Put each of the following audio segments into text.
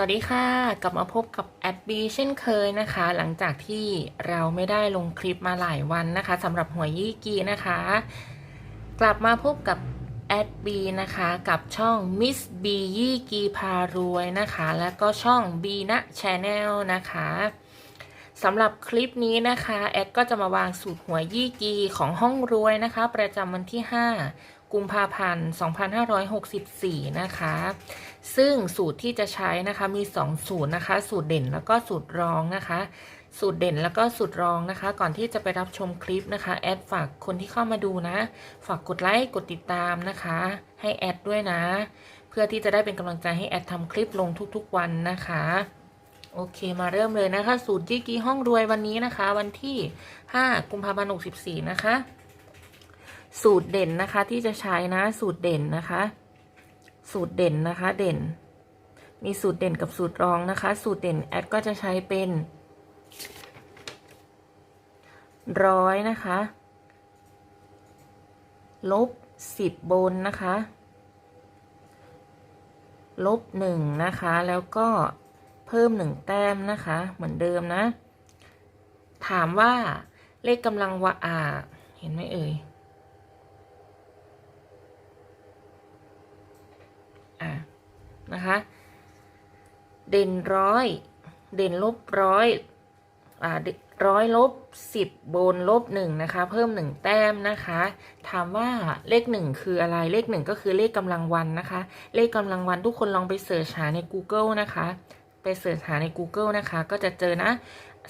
สวัสดีค่ะ กลับมาพบกับแอดบีเช่นเคยนะคะ หลังจากที่เราไม่ได้ลงคลิปมาหลายวันนะคะสำหรับหัวยี่กีนะคะ กลับมาพบกับแอดบีนะคะกับช่อง Miss B ยี่กีพารวยนะคะ แล้วก็ช่อง B นะชาแนลนะคะสำหรับคลิปนี้นะคะแอดก็จะมาวางสูตรหัวยี่กีของห้องรวยนะคะ ประจำวันที่ 5 กุมภาพันธ์ 2564 นะคะ ซึ่งสูตรที่จะใช้นะคะมี 2 สูตรนะคะ สูตรเด่นแล้วก็สูตรรองนะคะ สูตรเด่นแล้วก็สูตรรองนะคะ ก่อนที่จะไปรับชมคลิปนะคะแอดฝากคนที่เข้ามาดูนะ ฝากกดไลค์กดติดตามนะคะ ให้แอดด้วยนะ เพื่อที่จะได้เป็นกำลังใจให้แอดทำคลิปลงทุกๆวันนะคะโอเคมาเริ่มเลยนะคะ สูตรจีกีห้องรวยวันนี้นะคะ วันที่ 5 กุมภาพันธ์64 นะคะ สูตรเด่นนะคะที่จะใช้นะ สูตรเด่นนะคะ สูตรเด่นนะคะเด่น มีสูตรเด่นกับสูตรรองนะคะ สูตรเด่นแอดก็จะใช้เป็นร้อยนะคะ ลบสิบบนนะคะ ลบหนึ่งนะคะ แล้วก็เพิ่มหนึ่งแต้มนะคะ เหมือนเดิมนะ ถามว่าเลขกำลังวะอ่า เห็นไหมเอ่ย อะนะคะ เด่นร้อย เด่นลบร้อยอ่าร้อยลบสิบบนลบหนึ่งนะคะ เพิ่มหนึ่งแต้มนะคะ ถามว่าเลขหนึ่งคืออะไรเลขหนึ่งก็คือเลขกำลังวันนะคะ เลขกำลังวันทุกคนลองไปเสิร์ชหาใน Google นะคะ ไปเสิร์ชหาใน Google นะคะ ก็จะเจอนะ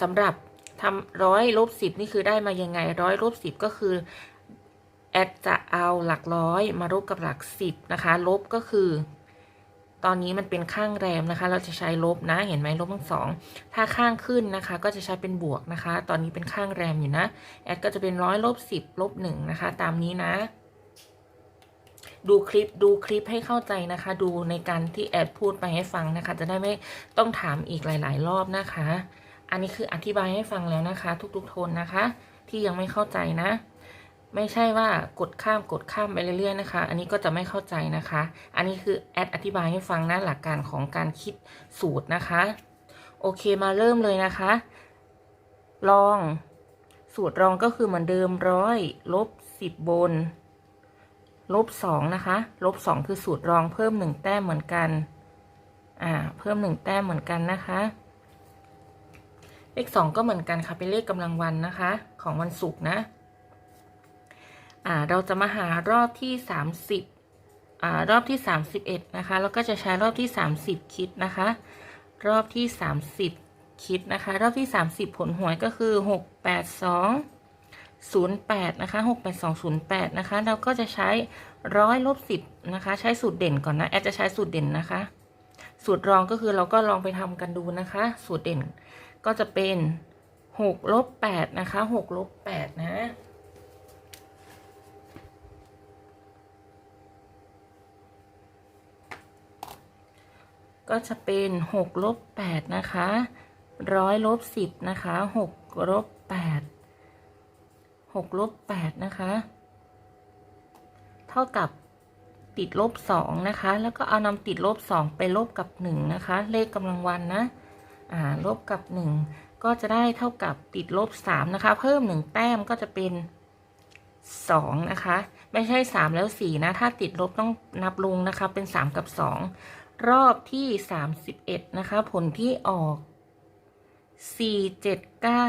สำหรับทำร้อยลบสิบนี่คือได้มายังไงร้อยลบสิบก็คือ แอดจะเอาหลักร้อยมาลบกับหลักสิบนะคะ ลบก็คือ ตอนนี้มันเป็นข้างแรมนะคะ เราจะใช้ลบนะ เห็นไหมลบทั้งสอง ถ้าข้างขึ้นนะคะ ก็จะใช้เป็นบวกนะคะ ตอนนี้เป็นข้างแรมอยู่นะ แอดก็จะเป็นร้อยลบสิบลบหนึ่งนะคะ ตามนี้นะ ดูคลิปดูคลิปให้เข้าใจนะคะ ดูในการที่แอดพูดไปให้ฟังนะคะ จะได้ไม่ต้องถามอีกหลาย ๆ รอบนะคะ อันนี้คืออธิบายให้ฟังแล้วนะคะ ทุกๆโทนนะคะ ที่ยังไม่เข้าใจนะ ไม่ใช่ว่ากดข้ามกดข้ามไปเรื่อยๆนะคะ อันนี้ก็จะไม่เข้าใจนะคะ อันนี้คือแอดอธิบายให้ฟังนะหลักการของการคิดสูตรนะคะ โอเคมาเริ่มเลยนะคะ ลอง สูตรรองก็คือเหมือนเดิมร้อยลบสิบบน ลบสองนะคะ ลบสองคือสูตรรองเพิ่มหนึ่งแต้มเหมือนกัน อ่า เพิ่มหนึ่งแต้มเหมือนกันนะคะเลขสองก็เหมือนกันค่ะเป็นเลขกำลังวันนะคะ ของวันศุกร์นะ อ่าเราจะมาหารอบที่สามสิบอ่ารอบที่สามสิบเอ็ดนะคะ แล้วก็จะใช้รอบที่สามสิบคิดนะคะ รอบที่สามสิบคิดนะคะ รอบที่สามสิบผลหวยก็คือหกแปดสองศูนย์แปดนะคะหกแปดสองศูนย์แปดนะคะ เราก็จะใช้ร้อยลบสิบนะคะ ใช้สูตรเด่นก่อนนะ แอดจะใช้สูตรเด่นนะคะ สูตรรองก็คือเราก็ลองไปทำกันดูนะคะ สูตรเด่นก็จะเป็นหกลบแปดนะคะหกลบแปดนะ ก็จะเป็นหกลบแปดนะคะร้อยลบสิบนะคะหกลบแปดหกลบแปดนะคะ เท่ากับติดลบสองนะคะ แล้วก็เอานำติดลบสองไปลบกับหนึ่งนะคะ เลขกำลังวันนะ อ่า ลบกับหนึ่งก็จะได้เท่ากับติดลบสามนะคะ เพิ่มหนึ่งแต้มก็จะเป็นสองนะคะ ไม่ใช่สามแล้วสี่นะ ถ้าติดลบต้องนับลงนะคะ เป็นสามกับสอง รอบที่สามสิบเอ็ดนะคะ ผลที่ออกสี่เจ็ดเก้า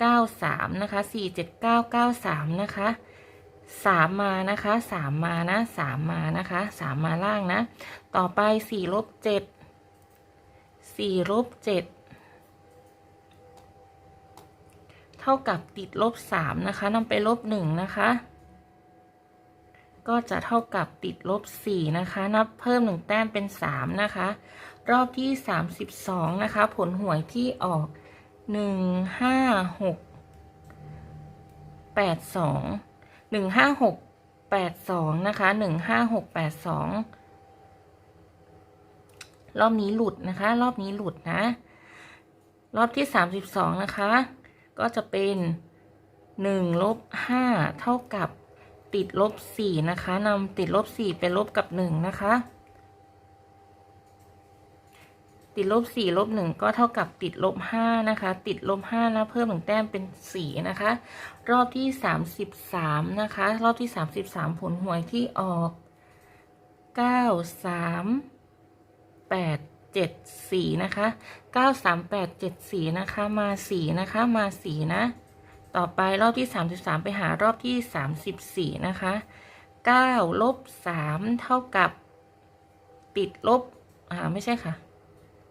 เก้าสามนะคะสี่เจ็ดเก้าเก้าสามนะคะสามมานะคะสามมานะสามมานะคะสามมาล่างนะ ต่อไปสี่ลบเจ็ดสี่ลบเจ็ดเท่ากับติดลบสามนะคะนำไปลบหนึ่งนะคะ ก็จะเท่ากับติดลบสี่นะคะ นับเพิ่มหนึ่งแต้มเป็นสามนะคะ รอบที่สามสิบสองนะคะ ผลหวยที่ออกหนึ่งห้าหกแปดสองหนึ่งห้าหกแปดสองนะคะหนึ่งห้าหกแปดสองรอบนี้หลุดนะคะ รอบนี้หลุดนะ รอบที่สามสิบสองนะคะ ก็จะเป็นหนึ่งลบห้าเท่ากับ ติดลบสี่นะคะนำติดลบสี่ไปลบกับหนึ่งนะคะ ติดลบสี่ลบหนึ่งก็เท่ากับติดลบห้านะคะ ติดลบห้าแล้วเพิ่มหนึ่งแต้มเป็นสี่นะคะ รอบที่สามสิบสามนะคะ รอบที่สามสิบสามผลหวยที่ออกเก้าสามแปดเจ็ดสี่นะคะเก้าสามแปดเจ็ดสี่นะคะ มาสี่นะคะ มาสี่นะ ต่อไปรอบที่สามสิบสามไปหารอบที่สามสิบสี่นะคะเก้าลบสามเท่ากับ ติดลบ อ่า ไม่ใช่ค่ะ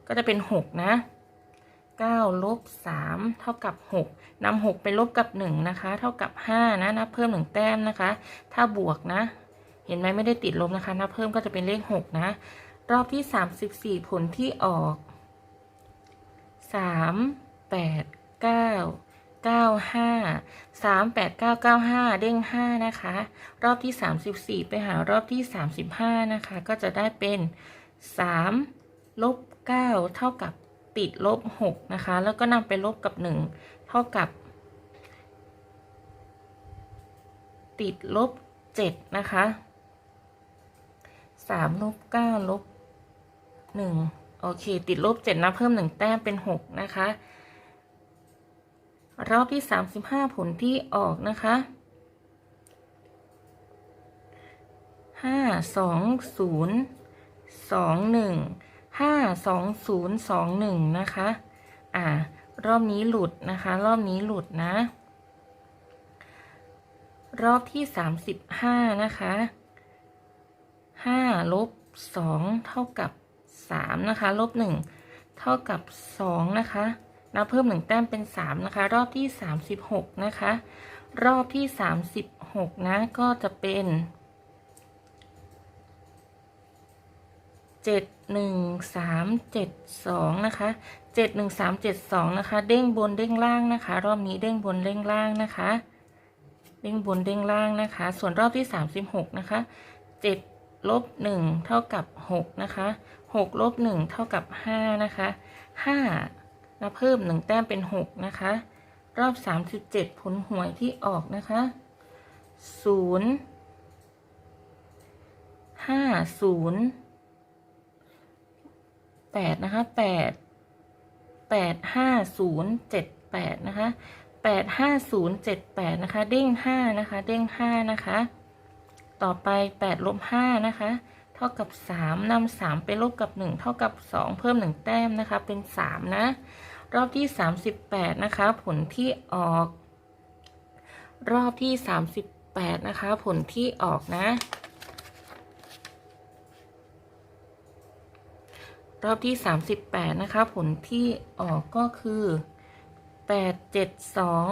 ก็จะเป็นหกนะเก้าลบสามเท่ากับหกนำหกไปลบกับหนึ่งนะคะ เท่ากับห้านะ นับเพิ่มหนึ่งแต้มนะคะ ถ้าบวกนะ เห็นไหมไม่ได้ติดลบนะคะ นับเพิ่มก็จะเป็นเลขหกนะ รอบที่สามสิบสี่ผลที่ออกสามแปด เก้าห้าสามแปดเก้าเก้าห้าเด้งห้านะคะ รอบที่สามสิบสี่ไปหารอบที่สามสิบห้านะคะ ก็จะได้เป็นสามลบเก้าเท่ากับติดลบหกนะคะ แล้วก็นำไปลบกับหนึ่งเท่ากับ ติดลบเจ็ดนะคะสามลบเก้าลบหนึ่งโอเค ติดลบเจ็ดนะเพิ่มหนึ่งแต้มเป็นหกนะคะ รอบที่สามสิบห้าผลที่ออกนะคะห้าสองศูนย์สองหนึ่งห้าสองศูนย์สองหนึ่งนะคะ อ่า รอบนี้หลุดนะคะ รอบนี้หลุดนะ รอบที่สามสิบห้านะคะห้าลบสองเท่ากับสามนะคะ ลบหนึ่งเท่ากับสองนะคะ นับเพิ่มหนึ่งแต้มเป็นสามนะคะ รอบที่สามสิบหกนะคะ รอบที่สามสิบหกนะ ก็จะเป็นเจ็ดหนึ่งสามเจ็ดสองนะคะเจ็ดหนึ่งสามเจ็ดสองนะคะ เด้งบนเด้งล่างนะคะ รอบนี้เด้งบนเด้งล่างนะคะ เด้งบนเด้งล่างนะคะ ส่วนรอบที่สามสิบหกนะคะเจ็ดลบหนึ่งเท่ากับหกนะคะหกลบหนึ่งเท่ากับห้านะคะห้า แล้วเพิ่มหนึ่งแต้มเป็นหกนะคะ รอบสามสิบเจ็ดผลหวยที่ออกนะคะศูนย์ห้าศูนย์แปดนะคะแปดแปดห้าศูนย์เจ็ดแปดนะคะแปดห้าศูนย์เจ็ดแปดนะคะ เด้งห้านะคะ เด้งห้านะคะ ต่อไปแปดลบห้านะคะ เท่ากับสามนำสามไปลบกับหนึ่งเท่ากับสองเพิ่มหนึ่งแต้มนะคะ เป็นสามนะ รอบที่สามสิบแปดนะคะ ผลที่ออก รอบที่สามสิบแปดนะคะ ผลที่ออกนะ รอบที่สามสิบแปดนะคะ ผลที่ออกก็คือแปดเจ็ดสอง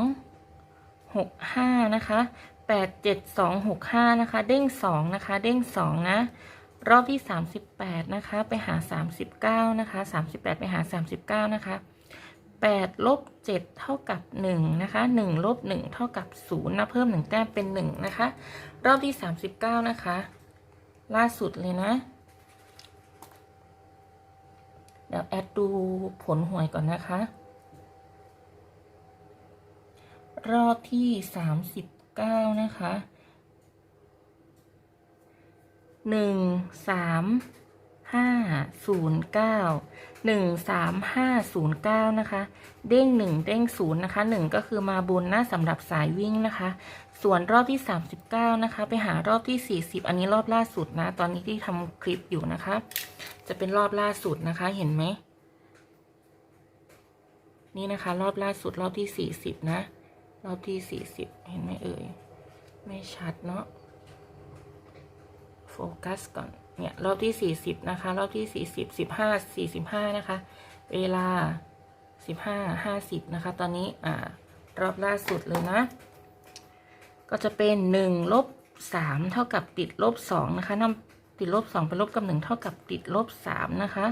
หกห้านะคะแปดเจ็ดสองหกห้านะคะ เด้งสองนะคะ เด้งสองนะ รอบที่สามสิบแปดนะคะ ไปหาสามสิบเก้านะคะสามสิบแปดไปหาสามสิบเก้านะคะแปดลบเจ็ดเท่ากับหนึ่งนะคะหนึ่งลบหนึ่งเท่ากับศูนย์นะเพิ่มหนึ่งแต้มเป็นหนึ่งนะคะ รอบที่สามสิบเก้านะคะ ล่าสุดเลยนะ เดี๋ยวแอดดูผลหวยก่อนนะคะ รอบที่สามสิบเก้านะคะ หนึ่งสามห้าศูนย์เก้าหนึ่งสามห้าศูนย์เก้านะคะ เด้งหนึ่งเด้งศูนย์นะคะหนึ่งก็คือมาบนนะสำหรับสายวิ่งนะคะ ส่วนรอบที่สามสิบเก้านะคะ ไปหารอบที่สี่สิบอันนี้รอบล่าสุดนะ ตอนนี้ที่ทำคลิปอยู่นะคะ จะเป็นรอบล่าสุดนะคะเห็นไหมนี่นะคะ รอบล่าสุดรอบที่สี่สิบนะ รอบที่สี่สิบเห็นไหมเอ่ย ไม่ชัดเนาะ โฟกัสก่อน เนี่ย รอบที่สี่สิบนะคะ รอบที่สี่สิบสิบห้าสี่สิบห้านะคะ เวลาสิบห้าห้าสิบนะคะ ตอนนี้ อ่า รอบล่าสุดเลยนะ ก็จะเป็นหนึ่งลบสามเท่ากับติดลบสองนะคะนำติดลบสองไปลบกับหนึ่งเท่ากับติดลบสามนะคะ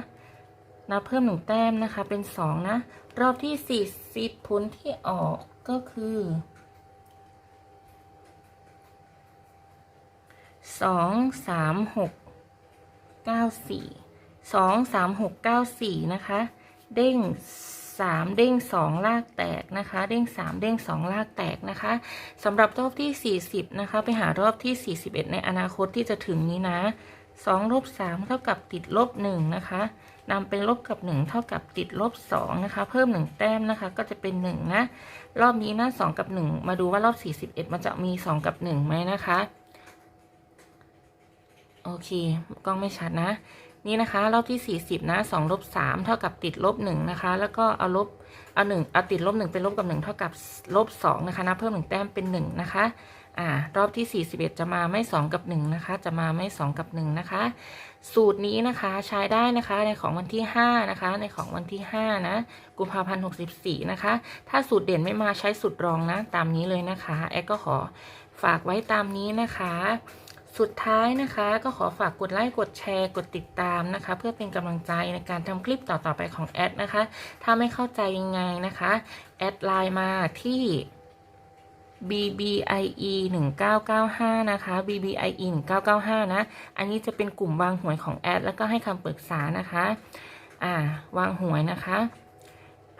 นับเพิ่มหนึ่งแต้มนะคะ เป็นสองนะ รอบที่สี่สิบผลที่ออกก็คือ สองสามหกเก้าสี่สองสามหกเก้าสี่นะคะ เด้งสามเด้งสองลากแตกนะคะ เด้งสามเด้งสองลากแตกนะคะสำหรับรอบที่สี่สิบนะคะ ไปหารอบที่สี่สิบเอ็ดในอนาคตที่จะถึงนี้นะสองลบสามเท่ากับติดลบหนึ่งนะคะนำเป็นลบกับ 1 เท่ากับติดลบ2นะคะ เพิ่ม 1 แต้มนะคะ ก็จะเป็น 1 นะ รอบนี้นะ2กับ 1 มาดูว่ารอบ 41 มันจะมี 2 กับ 1 ไหมนะคะ โอเค กล้องไม่ชัดนะ นี่นะคะรอบที่ 40 นะ2ลบ3เท่ากับติดลบ1นะคะ แล้วก็เอาลบเอา1เอาติดลบ1เป็นลบกับ 1 เท่ากับลบ2นะคะนะเพิ่ม1แต้มเป็น1นะคะอ่ารอบที่ 41 จะมาไม่ 2 กับ 1 นะคะ จะมาไม่ 2 กับ 1 นะคะ สูตรนี้นะคะใช้ได้นะคะในของวันที่ 5 นะคะ ในของวันที่ 5 นะกุมภาพันธ์64 นะคะ ถ้าสูตรเด่นไม่มาใช้สูตรรองนะ ตามนี้เลยนะคะ แอดก็ขอฝากไว้ตามนี้นะคะ สุดท้ายนะคะก็ขอฝากกดไลค์กดแชร์กดติดตามนะคะ เพื่อเป็นกำลังใจในการทำคลิปต่อๆไปของแอดนะคะ ถ้าไม่เข้าใจยังไงนะคะ แอดไลน์มาที่ BBIE 1995 นะคะ BBIE 1995 นะ อันนี้จะเป็นกลุ่มวางหวยของแอด แล้วก็ให้คำปรึกษานะคะ อ่าวางหวยนะคะ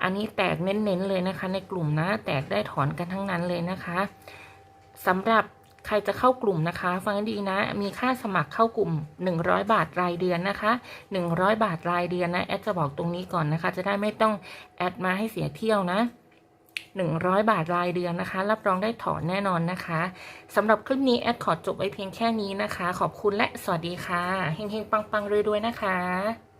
อันนี้แตกเน้นๆเลยนะคะ ในกลุ่มนะ แตกได้ถอนกันทั้งนั้นเลยนะคะสำหรับ ใครจะเข้ากลุ่มนะคะ ฟังให้ดีนะ มีค่าสมัครเข้ากลุ่ม 100 บาทรายเดือนนะคะ 100 บาทรายเดือนนะ แอดจะบอกตรงนี้ก่อนนะคะ จะได้ไม่ต้องแอดมาให้เสียเที่ยวนะ100 บาทรายเดือนนะคะ รับรองได้ถอนแน่นอนนะคะสำหรับคลิปนี้แอดขอจบไว้เพียงแค่นี้นะคะ ขอบคุณและสวัสดีค่ะ เฮงๆ ปังๆรวยๆนะคะ